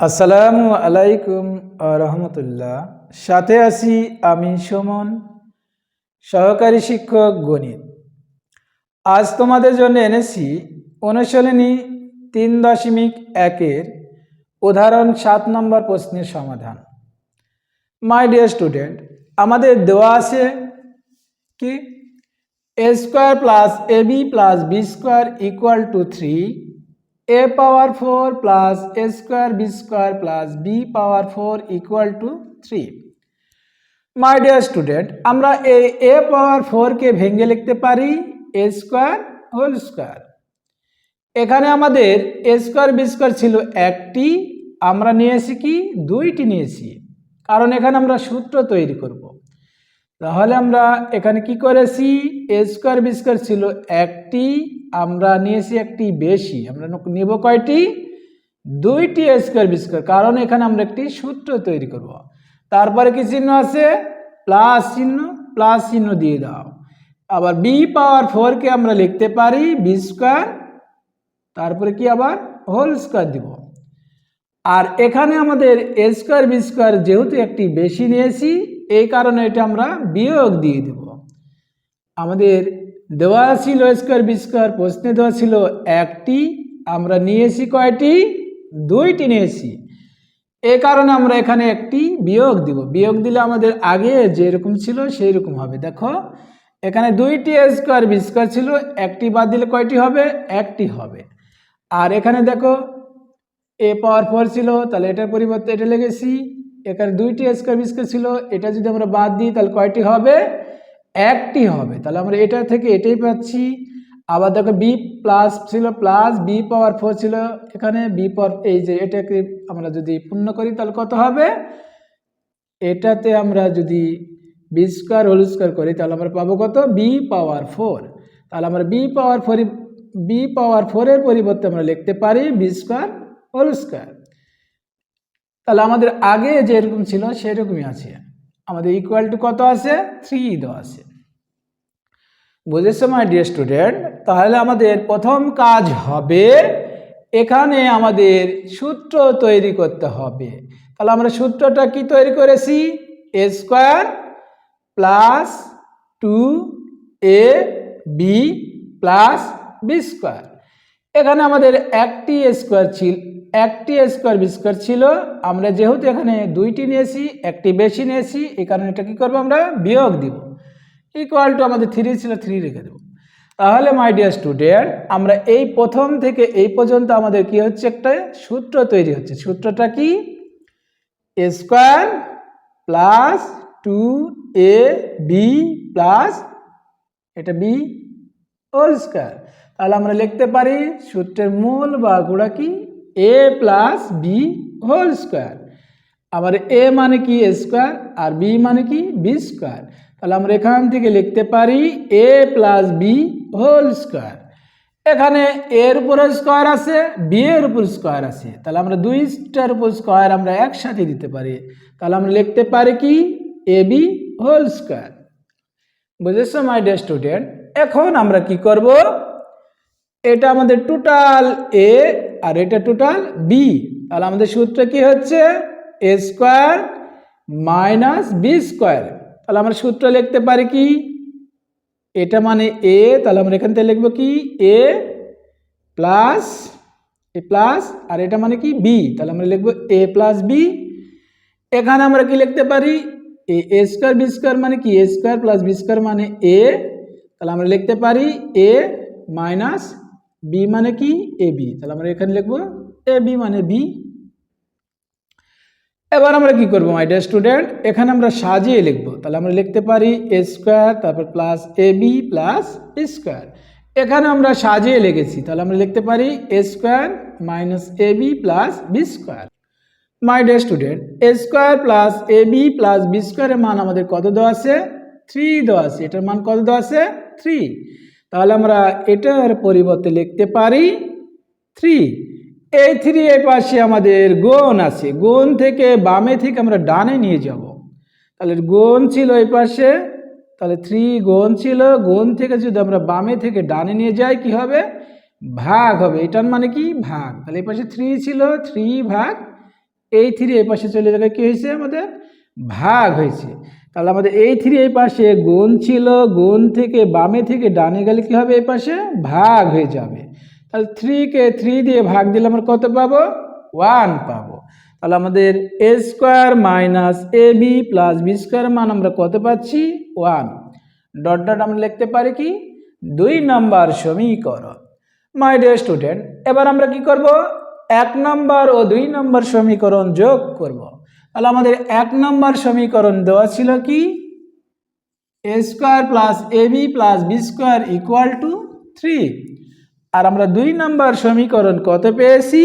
আসসালামু আলাইকুম রহমতুল্লাহ। সাথে আছি আমি সুমন, সহকারী শিক্ষক গণিত। আজ তোমাদের জন্য এনেছি অনুশীলনী তিন দশমিক একের উদাহরণ সাত নম্বর প্রশ্নের সমাধান। মাই ডিয়ার স্টুডেন্ট আমাদের দেওয়া আছে কি? A square plus A B plus B square equal to three A power four plus A square B square plus B power four equal to three my dear student আমরা এই এ পাওয়ার ফোরকে ভেঙে লিখতে পারি এ স্কোয়ার হোল স্কোয়ার এখানে আমাদের A square B square ছিল একটি, আমরা নিয়েছি কি? দুইটি নিয়েছি। কারণ এখানে আমরা সূত্র তৈরি করব। তাহলে আমরা এখানে কি করেছি? এ স্কোয়ার বি স্কোয়ার ছিল একটি আমরা নিয়েছি একটি বেশি, আমরা নেব কয়টি? দুইটি স্কোয়ার বি স্কোয়ার কারণ এখানে আমরা একটি সূত্র তৈরি করব। তারপরে কি চিহ্ন আছে? প্লাস চিহ্ন প্লাস চিহ্ন দিয়ে দাও। আবার বি পাওয়ার ফোরকে আমরা লিখতে পারি বি স্কোয়ার তারপরে কি আবার? হোল স্কোয়ার দিব। আর এখানে আমাদের এ স্কোয়ার বি স্কোয়ার যেহেতু একটি বেশি নিয়েছি, এই কারণে এটা আমরা বিয়োগ দিয়ে দেব। আমাদের দেওয়া ছিল স্কোয়ার বি স্কোয়ার, প্রশ্নে দেওয়া ছিল একটি, আমরা নিয়েছি কয়টি? দুইটি নিয়েছি। এ কারণে আমরা এখানে একটি বিয়োগ দিব। বিয়োগ দিলে আমাদের আগে যেরকম ছিল সেই রকম হবে। দেখো, এখানে দুইটি স্কোয়ার বি স্কোয়ার ছিল, একটি বাদ দিলে কয়টি হবে? একটি হবে। আর এখানে দেখো, এ পাওয়ার ফোর ছিল, তাহলে এটার পরিবর্তে এটা লেগেছি এখানে দুইটি স্কোয়ার বি স্কোয়ার ছিল, এটা যদি আমরা বাদ দিই, তাহলে কয়টি হবে? একটি হবে। তাহলে আমরা এটা থেকে এটাই পাচ্ছি। আবার দেখো বি প্লাস ছিল প্লাস বি পাওয়ার ফোর ছিল এখানে। বি পাওয়ার এই যে এটাকে আমরা যদি পূর্ণ করি, তাহলে কত হবে? এটাতে আমরা যদি বি স্কোয়ার হোল স্কোয়ার করি, তাহলে আমরা পাবো কত? বি পাওয়ার ফোর তাহলে আমরা B power four B power ফোরের পরিবর্তে আমরা লিখতে পারি বি স্কোয়ার হোল স্কোয়ার তাহলে আমাদের আগে যেরকম ছিল, সেরকমই আছে। আমাদের ইকুয়াল টু কত আছে? থ্রি দেওয়া আছে। বুঝেছ মাই ডিয়ার স্টুডেন্ট তাহলে আমাদের প্রথম কাজ হবে, এখানে আমাদের সূত্র তৈরি করতে হবে। তাহলে আমরা সূত্রটা কি তৈরি করেছি? A square plus two A B plus B square এখানে আমাদের একটি স্কোয়ার ছিল একটি স্কোয়ার বি স্কোয়ার ছিল। আমরা যেহেতু এখানে দুইটি নিয়েছি, একটি বেশি নিয়েছি, এই কারণে এটা কী করব আমরা? বিয়োগ দিব। ইকুয়াল টু আমাদের থ্রি ছিল থ্রি রেখে দেবো। তাহলে মাই ডিয়ার স্টুডেন্ট আমরা এই প্রথম থেকে এই পর্যন্ত আমাদের কি হচ্ছে? একটা সূত্র তৈরি হচ্ছে। সূত্রটা কি? Square plus two A B plus এটা বি হোল স্কোয়ার তাহলে আমরা লিখতে পারি সূত্রের মূল বা গোড়া কি? A plus B whole square আবার এ মানে কি এ স্কোয়ার আর বি মানে কি বি স্কোয়ার তাহলে আমরা এখান থেকে লিখতে পারি A plus B whole square এখানে এর উপরে স্কোয়ার আছে বি এর উপর স্কোয়ার আছে। তাহলে আমরা দুইটার উপর স্কোয়ার আমরা একসাথে দিতে পারি। তাহলে আমরা লিখতে পারি কি? এ বি হোল স্কোয়ার বুঝেছ মাই ডিয়ার স্টুডেন্ট এখন আমরা কি করব? এটা আমাদের টোটাল এ আর এটা টোটাল বি তাহলে আমাদের সূত্র কি হচ্ছে? A square minus B square তাহলে আমরা সূত্র লিখতে পারি কি? এটা মানে এ তাহলে আমরা এখান থেকে লিখব কি? এ প্লাস এ প্লাস আর এটা মানে কি? বি তাহলে আমরা লিখব এ প্লাস বি এখানে আমরা কি লিখতে পারি? A A square B square মানে কি? A square plus B square মানে এ তাহলে আমরা লিখতে পারি এ মাইনাস বি মানে কি? এ বি তাহলে আমরা এখানে লিখব এ বি মানে বি এবার আমরা কি করব মাই ডিয়ার স্টুডেন্ট এখানে আমরা সাজিয়ে লিখব। তাহলে আমরা লিখতে পারি এ স্কোয়ার তারপর plus A B plus square এখানে আমরা সাজিয়ে লিখেছি। তাহলে আমরা লিখতে পারি A square minus A B plus B square my dear student A square plus A B plus B স্কোয়ারের মান আমাদের কত দেওয়া আছে? থ্রি দেওয়া আছে। এটার মান কত দেওয়া আছে? থ্রি তাহলে আমরা এটার পরিবর্তে লিখতে পারি থ্রি এই থ্রি এর পাশে আমাদের গুণ আছে। গুণ থেকে বামে থেকে আমরা ডানে নিয়ে যাব। তাহলে গুণ ছিল এই পাশে। তাহলে থ্রি গুণ ছিল। গুণ থেকে যদি আমরা বামে থেকে ডানে নিয়ে যাই, কি হবে? ভাগ হবে। এটার মানে কি? ভাগ। তাহলে এই পাশে থ্রি ছিল। থ্রি ভাগ। এই থ্রি এই পাশে চলে যাবে কি হয়েছে? আমাদের ভাগ হয়েছে। তাহলে আমাদের এই থ্রি এই পাশে গুণ ছিল, গুণ থেকে বামে থেকে ডানে গেলে কী হবে এই পাশে? ভাগ হয়ে যাবে। তাহলে থ্রিকে থ্রি দিয়ে ভাগ দিলে আমরা কত পাবো? ওয়ান পাবো। তাহলে আমাদের A square minus A B plus B square মান আমরা কত পাচ্ছি? ওয়ান। ডট ডট আমরা লিখতে পারি কি? দুই নাম্বার সমীকরণ। মাই ডিয়ার স্টুডেন্ট, এবার আমরা কি করব? এক নম্বর ও দুই নম্বর সমীকরণ যোগ করব। তাহলে আমাদের এক নম্বর সমীকরণ দেওয়া ছিল কি? A square plus A B plus B square equal to three আর আমরা দুই নম্বর সমীকরণ কত পেয়েছি?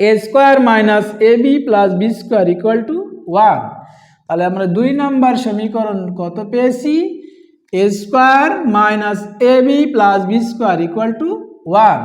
A square minus A B plus B square equal to one তাহলে আমরা দুই নম্বর সমীকরণ কত পেয়েছি? A square minus A B plus B square equal to one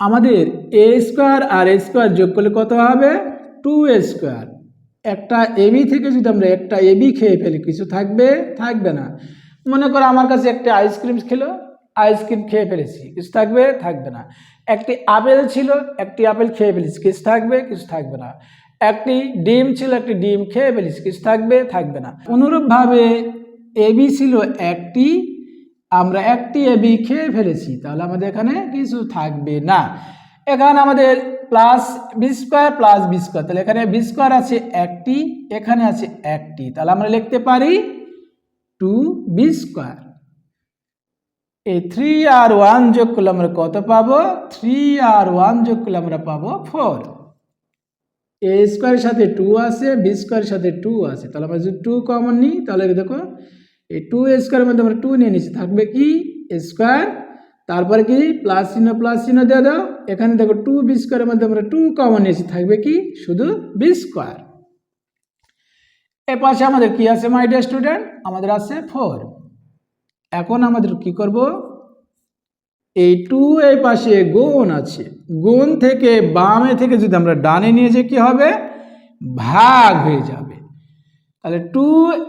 আমাদের A square R A square যোগ করলে কত হবে? টু এ স্কোয়ার একটা এবি থেকে যদি আমরা একটা এবি খেয়ে ফেলি, কিছু থাকবে? থাকবে না। মনে করো আমার কাছে একটা আইসক্রিম খেলো আইসক্রিম খেয়ে ফেলেছি, কিছু থাকবে? থাকবে না। একটি আপেল ছিল, একটি আপেল খেয়ে ফেলেছি, কিছু থাকবে? কিছু থাকবে না। একটি ডিম ছিল, একটি ডিম খেয়ে ফেলেছি, কিছু থাকবে? থাকবে না। অনুরূপভাবে এবি ছিল একটি, আমরা একটি এবি খেয়ে ফেলেছি, তাহলে আমাদের এখানে কিছু থাকবে না। এখানে আমাদের plus B square plus B square তাহলে এখানে বি স্কোয়ার আছে একটি, এখানে আছে একটি। তাহলে আমরা লিখতে পারি টু বি স্কোয়ার এই থ্রি আর ওয়ান যোগ করলে আমরা কত পাবো? থ্রি আর ওয়ান যোগ করলে আমরা পাবো ফোর এ স্কোয়ারের সাথে টু আছে বি স্কোয়ারের সাথে টু আছে। তাহলে আমরা যদি টু কমন নিই, তাহলে দেখো, এই টু স্কোয়ারের মধ্যে আমরা টু নিয়ে নিচ্ছি। থাকবে কি? স্কোয়ার তারপরে কি? প্লাস চিহ্ন প্লাস চিহ্ন দিয়ে দাও। এখানে দেখো টু বি স্কোয়ারের মধ্যে আমরা টু কমন নিয়েছি থাকবে কি? শুধু বি স্কোয়ার এ পাশে আমাদের কি আছে মাই ডিয়ার স্টুডেন্ট আমাদের আছে ফোর এখন আমাদের কি করব? এই টু এই পাশে গুণ আছে। গুণ থেকে বামে থেকে যদি আমরা ডানে নিয়ে যে কি হবে? ভাগ হয়ে যাবে। তাহলে টু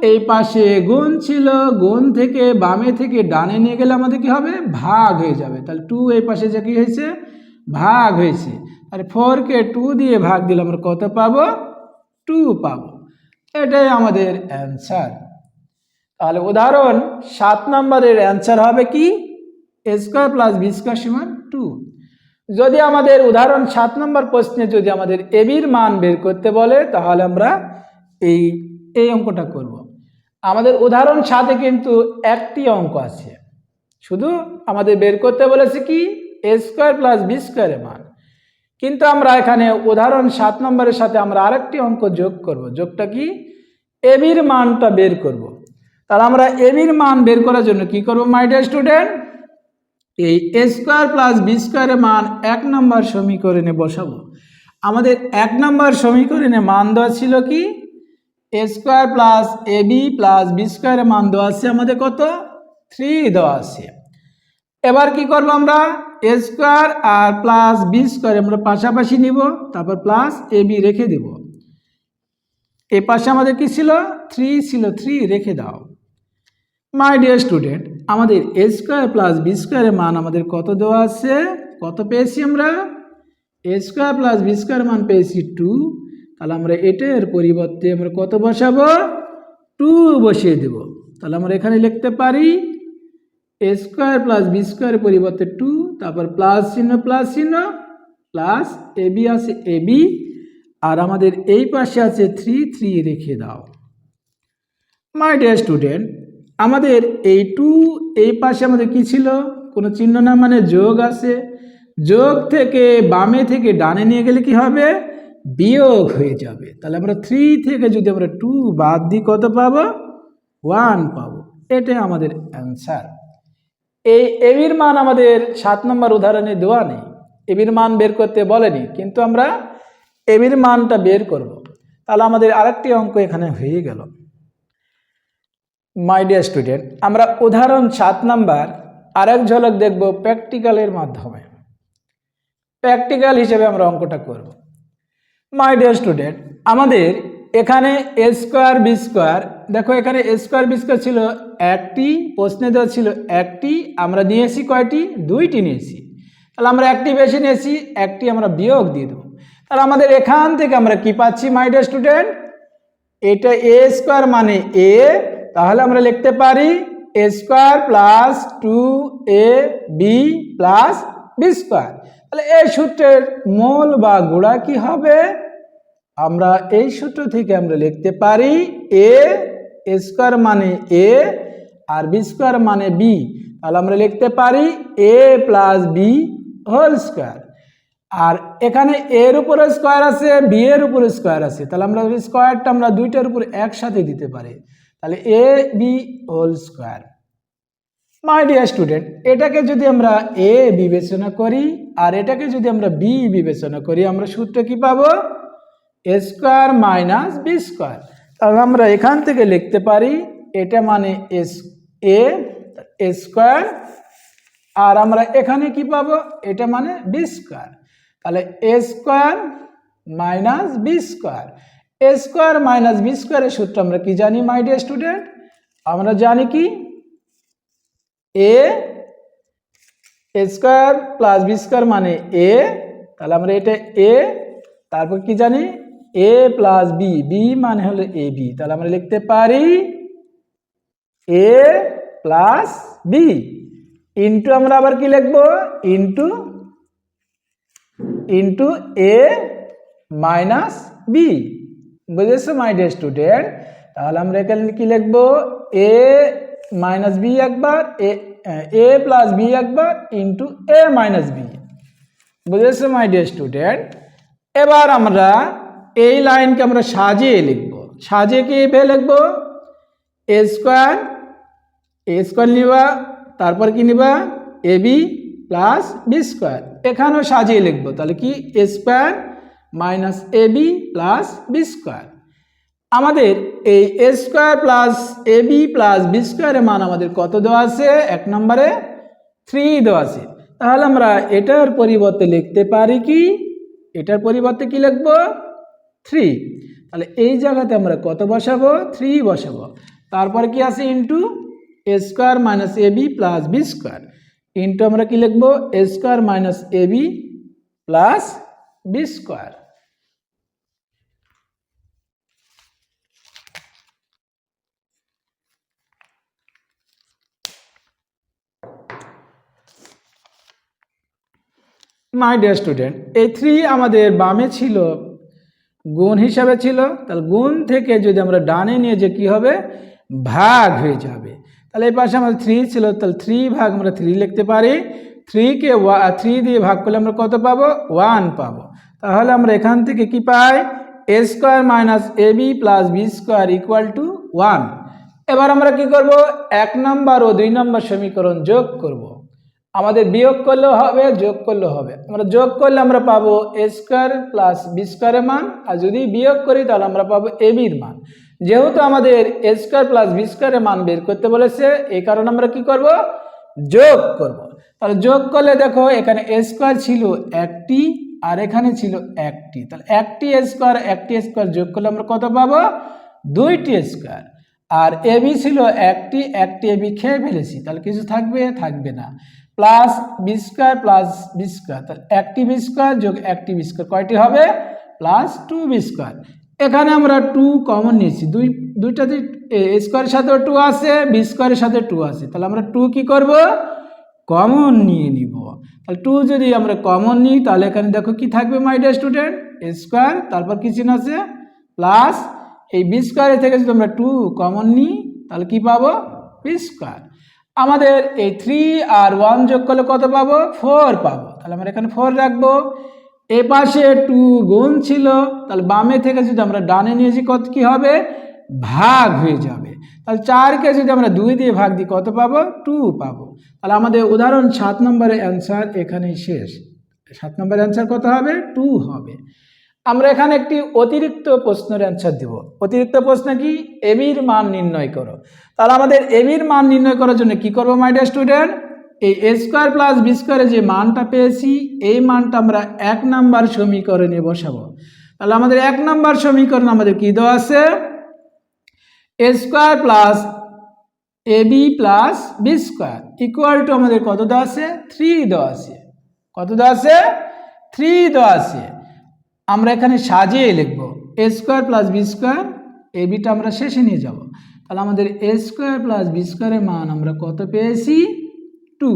এই পাশে গুণ ছিল, গুণ থেকে বামে থেকে ডানে নিয়ে গেলে আমাদের কি হবে? ভাগ হয়ে যাবে। তাহলে টু এই পাশে যে কি হয়েছে? ভাগ হয়েছে। আর ফোরকে টু দিয়ে ভাগ দিলে আমরা কত পাবো? টু পাবো। এটাই আমাদের অ্যান্সার তাহলে উদাহরণ, সাত নম্বরের অ্যান্সার হবে কি? A square plus B square সমান টু যদি আমাদের উদাহরণ সাত নম্বর প্রশ্নে যদি আমাদের এবির মান বের করতে বলে, তাহলে আমরা এই এই অঙ্কটা করব। আমাদের উদাহরণ সাথে কিন্তু একটি অঙ্ক আছে। শুধু আমাদের বের করতে বলেছে কি? এ স্কোয়ার প্লাস বি স্কোয়ারের মান। কিন্তু আমরা এখানে উদাহরণ সাত নম্বরের সাথে আমরা আরেকটি অঙ্ক যোগ করব। যোগটা কি? এবির মানটা বের করব। তাহলে আমরা এবির মান বের করার জন্য কি করব মাই ডিয়ার স্টুডেন্ট এই এ স্কোয়ার প্লাস বি স্কোয়ারের মান এক নম্বর সমীকরণে বসাবো। আমাদের এক নম্বর সমীকরণে মান দেওয়া ছিল কি? A square plus A B plus B স্কোয়ারের মান দেওয়া আছে আমাদের কত? থ্রি দেওয়া আছে। এবার কি করব আমরা? এ স্কোয়ার আর প্লাস বি স্কোয়ার আমরা পাশাপাশি নিব, তারপর প্লাস এ বি রেখে দেব। এ পাশে আমাদের কি ছিল? থ্রি ছিল থ্রি রেখে দাও। মাই ডিয়ার স্টুডেন্ট আমাদের এ স্কোয়ার প্লাস বি স্কোয়ারের মান আমাদের কত দেওয়া আছে? কত পেয়েছি আমরা? A square plus B square মান পেয়েছি টু তাহলে আমরা এটার পরিবর্তে আমরা কত বসাবো? টু বসিয়ে দেব। তাহলে আমরা এখানে লিখতে পারি এ স্কোয়ার প্লাস বি স্কোয়ারের পরিবর্তে টু তারপর প্লাস চিহ্ন প্লাস চিহ্ন প্লাস এ বি আছে এ বি আর আমাদের এই পাশে আছে থ্রি থ্রি রেখে দাও। মাই ডিয়ার স্টুডেন্ট আমাদের এই টু এই পাশে আমাদের কি ছিল? কোনো চিহ্ন না মানে যোগ আছে। যোগ থেকে বামে থেকে ডানে নিয়ে গেলে কি হবে? বিয়োগ হয়ে যাবে। তাহলে আমরা থ্রি থেকে যদি আমরা টু বাদ দিই, কত পাবো? ওয়ান পাবো। এটাই আমাদের অ্যান্সার এই এবির মান আমাদের সাত নম্বর উদাহরণে দেওয়া নেই। এবির মান বের করতে বলেনি, কিন্তু আমরা এবির মানটা বের করব। তাহলে আমাদের আরেকটি অঙ্ক এখানে হয়ে গেল। মাই ডিয়ার স্টুডেন্ট আমরা উদাহরণ সাত নাম্বার, আরেক ঝলক দেখব প্র্যাকটিক্যালের মাধ্যমে। প্র্যাকটিক্যাল হিসেবে আমরা অঙ্কটা করব। মাই ডিয়ার স্টুডেন্ট আমাদের এখানে এ স্কোয়ার বি স্কোয়ার দেখো এখানে এ স্কোয়ার বি স্কোয়ার ছিল একটি, প্রশ্নে দেওয়া ছিল একটি, আমরা নিয়েছি কয়টি? দুইটি নিয়েছি। তাহলে আমরা একটি বেশি নিয়েছি, একটি আমরা বিয়োগ দিয়ে দেবো। আর আমাদের এখান থেকে আমরা কি পাচ্ছি মাই ডিয়ার স্টুডেন্ট এটা এ স্কোয়ার মানে এ তাহলে আমরা লিখতে পারি A square plus two A B plus B square তাহলে এই সূত্রের মূল বা গোড়া কি হবে? আমরা এই সূত্র থেকে আমরা লিখতে পারি এ স্কোয়ার মানে এ আর বি স্কোয়ার মানে বি তাহলে আমরা লিখতে পারি A plus B whole square আর এখানে এর উপরে স্কোয়ার আছে বি এর উপরে স্কোয়ার আছে। তাহলে আমরা স্কোয়ারটা আমরা দুইটার উপরে একসাথে দিতে পারি। তাহলে A B whole square my dear student এটাকে যদি আমরা এ বিবেচনা করি আর এটাকে যদি আমরা বি বিবেচনা করি, আমরা সূত্র কি পাবো? A square minus B square তাহলে আমরা এখান থেকে লিখতে পারি, এটা মানে এস এ স্কোয়ার আর আমরা এখানে কি পাবো? এটা মানে বি স্কোয়ার তাহলে A square minus B square A square minus B স্কোয়ারের সূত্র আমরা কি জানি মাই ডিয়ার স্টুডেন্ট আমরা জানি কি? A square plus B square মানে এ তাহলে আমরা এটা এ তারপর কি জানি? এ প্লাস বি বি মানে হলো এ বি তাহলে আমরা লিখতে পারি এ প্লাস বি ইন্টু আমরা আবার কি লিখব? Into into A minus B বুঝেছ মাই ডে স্টুডেন্ট তাহলে আমরা এখানে কি লিখব? এ মাইনাস বি একবার এ এ প্লাস বি একবার ইন্টু এ মাইনাস বি বুঝেছ মাই ডিয়ার স্টুডেন্ট এবার আমরা এই লাইনকে আমরা সাজিয়ে লিখব। সাজিয়ে কি ভে লিখব? এ স্কোয়ার এ স্কোয়ার নিবা, তারপর কি নিবা? A B plus B square এখানেও সাজিয়ে লিখব, তাহলে কি? A square minus A B plus B square আমাদের এই A square plus A B plus B স্কোয়ারের মান আমাদের কত দেওয়া আছে? এক নম্বরে থ্রি দেওয়া আছে। তাহলে আমরা এটার পরিবর্তে লিখতে পারি কি? এটার পরিবর্তে কি লিখব? থ্রি তাহলে এই জায়গাতে আমরা কত বসাবো? থ্রি বসাবো। তারপর কি আছে into A square minus A B plus B square into আমরা কি লিখব? A square minus A B plus B square my dear student এই থ্রি আমাদের বামে ছিল, গুণ হিসাবে ছিল, তাহলে গুণ থেকে যদি আমরা ডানে নিয়ে যে কি হবে? ভাগ হয়ে যাবে। তাহলে এই পাশে আমাদের থ্রি ছিল, তাহলে থ্রি ভাগ আমরা থ্রি লিখতে পারি। থ্রিকে ওয়া থ্রি দিয়ে ভাগ করলে আমরা কত পাবো? ওয়ান পাবো। তাহলে আমরা এখান থেকে কি পাই? A square minus A B plus B square equal to one এবার আমরা কি করব? এক নম্বর ও দুই নম্বর সমীকরণ যোগ করব। আমাদের বিয়োগ করলেও হবে, যোগ করলেও হবে। আমরা যোগ করলে আমরা পাবো এ স্কোয়ার প্লাস বি স্কোয়ারের মান, আর যদি বিয়োগ করি তাহলে আমরা পাবো এ বির মান। যেহেতু আমাদের এ স্কোয়ার প্লাস বি স্কোয়ারের মান বের করতে বলেছে, এই কারণে আমরা কি করব? যোগ করব। তাহলে যোগ করলে দেখো এখানে এ স্কোয়ার ছিল একটি, আর এখানে ছিল একটি। তাহলে একটি স্কোয়ার একটি স্কোয়ার যোগ করলে আমরা কত পাবো? দুইটি স্কোয়ার আর এবি ছিল একটি একটি এবি খেয়ে ফেলেছি। তাহলে কিছু থাকবে? থাকবে না। Plus B square plus B square, তাহলে একটি বি স্কোয়ার যোগ একটি বি স্কোয়ার, কয়টি হবে? Plus two B square. এখানে আমরা টু কমন নিয়েছি, দুই দুইটাতে স্কোয়ারের সাথে টু আছে বি স্কোয়ারের সাথে টু আছে, তাহলে আমরা টু কি করব? কমন নিয়ে নিব। তাহলে টু যদি আমরা কমন নিই, তাহলে এখানে দেখো কি থাকবে মাই ডিয়ার স্টুডেন্ট স্কোয়ার, তারপর কি চিহ্ন আছে? প্লাস এই বি স্কোয়ারের থেকে যদি আমরা টু কমন নিই, তাহলে কি পাবো? B square. আমাদের এই থ্রি আর ওয়ান যোগ করলে কত পাবো? ফোর পাবো। তাহলে আমরা এখানে ফোর রাখব। এ পাশে টু গুণ ছিল। তাহলে বামে থেকে যদি আমরা ডানে নিয়েছি কত কি হবে? ভাগ হয়ে যাবে। তাহলে চারকে যদি আমরা দুই দিয়ে ভাগ দিই, কত পাবো? টু পাবো। তাহলে আমাদের উদাহরণ সাত নম্বরের অ্যান্সার এখানেই শেষ। সাত নম্বরের অ্যান্সার কত হবে? টু হবে। আমরা এখানে একটি অতিরিক্ত প্রশ্নের অ্যান্সার দেব। অতিরিক্ত প্রশ্ন কি? এবির মান নির্ণয় করো। তাহলে আমাদের এবির মান নির্ণয় করার জন্য কি করব মাই ডিয়ার স্টুডেন্ট এই এ স্কোয়ার প্লাস বি স্কোয়ারে যে মানটা পেয়েছি, এই মানটা আমরা এক নাম্বার সমীকরণে বসাবো। তাহলে আমাদের এক নাম্বার সমীকরণ আমাদের কি দেওয়া আছে? A square plus A B plus B square equal to আমাদের কত দেওয়া আছে? থ্রি দেওয়া আছে। কত দেওয়া আছে? থ্রি দেওয়া আছে। আমরা এখানে সাজিয়ে লিখব A square plus B square A beta আমরা শেষে নিয়ে যাব। তাহলে আমাদের এ স্কোয়ার প্লাস বি স্কোয়ারের মান আমরা কত পেয়েছি? টু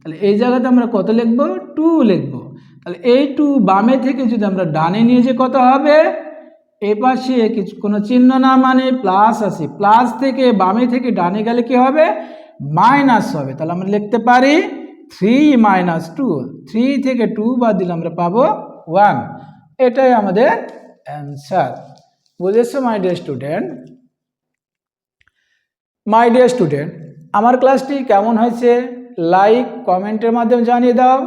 তাহলে এই জায়গাতে আমরা কত লিখব? টু লিখব। তাহলে এই টু বামে থেকে যদি আমরা ডানে নিয়ে যে কত হবে? এ পাশে কিছু, কোনো চিহ্ন না মানে প্লাস আছে। প্লাস থেকে বামে থেকে ডানে গেলে কি হবে? মাইনাস হবে। তাহলে আমরা লিখতে পারি থ্রি মাইনাস টু থ্রি থেকে টু বাদ দিলে আমরা পাবো ওয়ান এটাই আমাদের অ্যান্সার বুঝেছ my dear student my dear student আমার ক্লাসটি কেমন হয়েছে? লাইক কমেন্টের মাধ্যমে জানিয়ে দাও।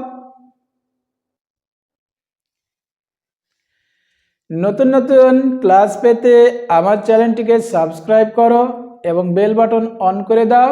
নতুন নতুন ক্লাস পেতে আমার চ্যানেলটিকে সাবস্ক্রাইব করো এবং বেল বাটন অন করে দাও।